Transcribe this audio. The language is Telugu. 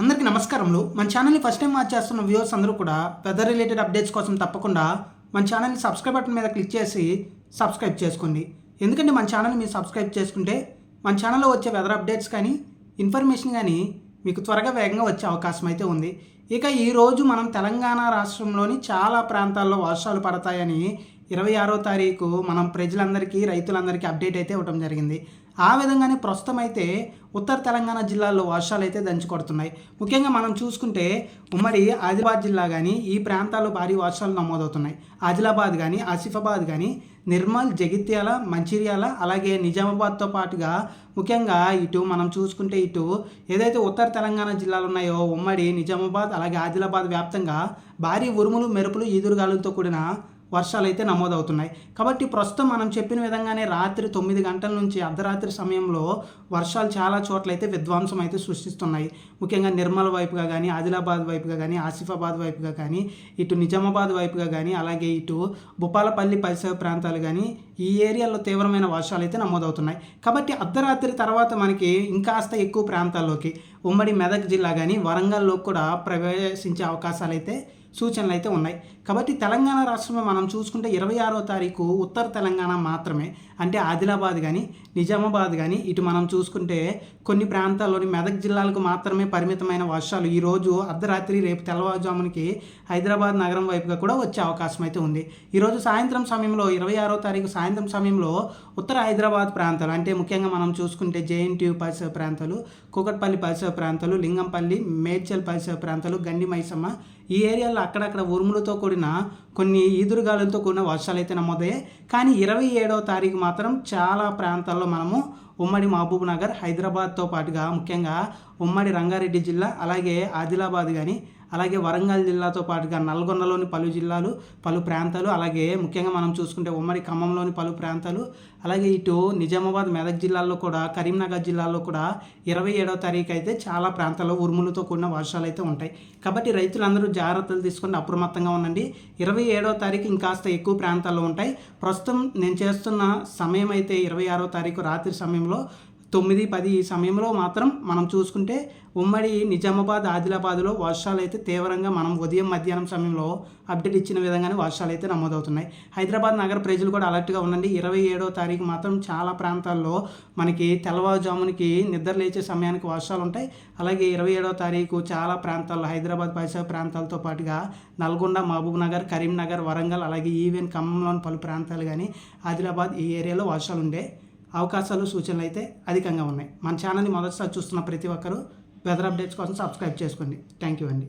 అందరికీ నమస్కారములు. మన ఛానల్ని ఫస్ట్ టైం వాచ్ చేస్తున్న వ్యూవర్స్ అందరూ కూడా వెదర్ రిలేటెడ్ అప్డేట్స్ కోసం తప్పకుండా మన ఛానల్ని సబ్స్క్రైబ్ బటన్ మీద క్లిక్ చేసి సబ్స్క్రైబ్ చేసుకోండి. ఎందుకంటే మన ఛానల్ మీరు సబ్స్క్రైబ్ చేసుకుంటే మన ఛానల్లో వచ్చే వెదర్ అప్డేట్స్ కానీ ఇన్ఫర్మేషన్ కానీ మీకు త్వరగా వేగంగా వచ్చే అవకాశం అయితే ఉంది. ఇక ఈరోజు మనం తెలంగాణ రాష్ట్రంలోని చాలా ప్రాంతాల్లో వర్షాలు పడతాయని ఇరవై ఆరో తారీఖు మనం ప్రజలందరికీ రైతులందరికీ అప్డేట్ అయితే ఇవ్వడం జరిగింది. ఆ విధంగానే ప్రస్తుతం అయితే ఉత్తర తెలంగాణ జిల్లాల్లో వర్షాలు అయితే దంచి కొడుతున్నాయి ముఖ్యంగా మనం చూసుకుంటే ఉమ్మడి ఆదిలాబాద్ జిల్లా కానీ ఈ ప్రాంతాల్లో భారీ వర్షాలు నమోదవుతున్నాయి. ఆదిలాబాద్ కానీ ఆసిఫాబాద్ కానీ నిర్మల్ జగిత్యాల మంచిర్యాల అలాగే నిజామాబాద్తో పాటుగా ముఖ్యంగా ఇటు మనం చూసుకుంటే ఇటు ఏదైతే ఉత్తర తెలంగాణ జిల్లాలు ఉన్నాయో ఉమ్మడి నిజామాబాద్ అలాగే ఆదిలాబాద్ వ్యాప్తంగా భారీ ఉరుములు మెరుపులు ఈదురుగాలులతో కూడిన వర్షాలు అయితే నమోదవుతున్నాయి. కాబట్టి ప్రస్తుతం మనం చెప్పిన విధంగానే రాత్రి తొమ్మిది గంటల నుంచి అర్ధరాత్రి సమయంలో వర్షాలు చాలా చోట్ల అయితే విధ్వంసం అయితే సృష్టిస్తున్నాయి. ముఖ్యంగా నిర్మల్ వైపుగా కానీ ఆదిలాబాద్ వైపుగా కానీ ఆసిఫాబాద్ వైపుగా కానీ ఇటు నిజామాబాద్ వైపుగా కానీ అలాగే ఇటు భూపాలపల్లి పరిసర ప్రాంతాలు కానీ ఈ ఏరియాలో తీవ్రమైన వర్షాలు అయితే నమోదవుతున్నాయి. కాబట్టి అర్ధరాత్రి తర్వాత మనకి ఇంకాస్త ఎక్కువ ప్రాంతాల్లోకి ఉమ్మడి మెదక్ జిల్లా కానీ వరంగల్లో కూడా ప్రవేశించే అవకాశాలు అయితే సూచనలు అయితే ఉన్నాయి. కాబట్టి తెలంగాణ రాష్ట్రంలో మనం చూసుకుంటే ఇరవై ఆరో తారీఖు ఉత్తర తెలంగాణ మాత్రమే. అంటే ఆదిలాబాద్ కానీ నిజామాబాద్ కానీ ఇటు మనం చూసుకుంటే కొన్ని ప్రాంతాల్లోని మెదక్ జిల్లాలకు మాత్రమే పరిమితమైన వర్షాలు ఈరోజు అర్ధరాత్రి రేపు తెల్లవారుజామునికి హైదరాబాద్ నగరం వైపుగా కూడా వచ్చే అవకాశం అయితే ఉంది. ఈరోజు సాయంత్రం సమయంలో ఇరవై ఆరో తారీఖు సాయంత్రం సమయంలో ఉత్తర హైదరాబాద్ ప్రాంతాలు అంటే ముఖ్యంగా మనం చూసుకుంటే జేఎన్టీయూ పరిసర ప్రాంతాలు కూకట్పల్లి పరిసర ప్రాంతాలు లింగంపల్లి మేడ్చల్ పరిసర ప్రాంతాలు గండి మైసమ్మ ఈ ఏరియాలో అక్కడక్కడ ఉరుములతో కూడిన కొన్ని ఈదురుగాలులతో కూడిన వర్షాలు అయితే నమోదయ్యాయి. కానీ ఇరవై ఏడవ తారీఖు మాత్రం చాలా ప్రాంతాల్లో మనము ఉమ్మడి మహబూబ్ నగర్ హైదరాబాద్తో పాటుగా ముఖ్యంగా ఉమ్మడి రంగారెడ్డి జిల్లా అలాగే ఆదిలాబాద్ కానీ అలాగే వరంగల్ జిల్లాతో పాటుగా నల్గొండలోని పలు జిల్లాలు పలు ప్రాంతాలు అలాగే ముఖ్యంగా మనం చూసుకుంటే ఉమ్మడి ఖమ్మంలోని పలు ప్రాంతాలు అలాగే ఇటు నిజామాబాద్ మెదక్ జిల్లాల్లో కూడా కరీంనగర్ జిల్లాలో కూడా ఇరవై ఏడవ తారీఖు అయితే చాలా ప్రాంతాల్లో ఉరుములతో కూడిన వర్షాలు అయితే ఉంటాయి. కాబట్టి రైతులందరూ జాగ్రత్తలు తీసుకొని అప్రమత్తంగా ఉండండి. ఇరవై ఏడవ తారీఖు ఇంకాస్త ఎక్కువ ప్రాంతాల్లో ఉంటాయి. ప్రస్తుతం నేను చేస్తున్న సమయం అయితే ఇరవై ఆరో తారీఖు రాత్రి సమయంలో తొమ్మిది పది ఈ సమయంలో మాత్రం మనం చూసుకుంటే ఉమ్మడి నిజామాబాద్ ఆదిలాబాద్లో వర్షాలు అయితే తీవ్రంగా మనం ఉదయం మధ్యాహ్నం సమయంలో అప్డేట్ ఇచ్చిన విధంగానే వర్షాలు అయితే నమోదవుతున్నాయి. హైదరాబాద్ నగర ప్రజలు కూడా అలర్ట్గా ఉండండి. ఇరవై ఏడో తారీఖు మాత్రం చాలా ప్రాంతాల్లో మనకి తెల్లవారుజామునికి నిద్ర లేచే సమయానికి వర్షాలు ఉంటాయి అలాగే ఇరవై ఏడో తారీఖు చాలా ప్రాంతాల్లో హైదరాబాద్ పరిసర ప్రాంతాలతో పాటుగా నల్గొండ మహబూబ్ నగర్ కరీంనగర్ వరంగల్ అలాగే ఈవెన్ ఖమ్మంలోని పలు ప్రాంతాలు కానీ ఆదిలాబాద్ ఈ ఏరియాలో వర్షాలు ఉండే అవకాశాలు సూచనలు అయితే అధికంగా ఉన్నాయి. మన ఛానల్ని మొదటిసారి చూస్తున్న ప్రతి ఒక్కరూ వెదర్ అప్డేట్స్ కోసం సబ్స్క్రైబ్ చేసుకోండి. థ్యాంక్ యూ అండి.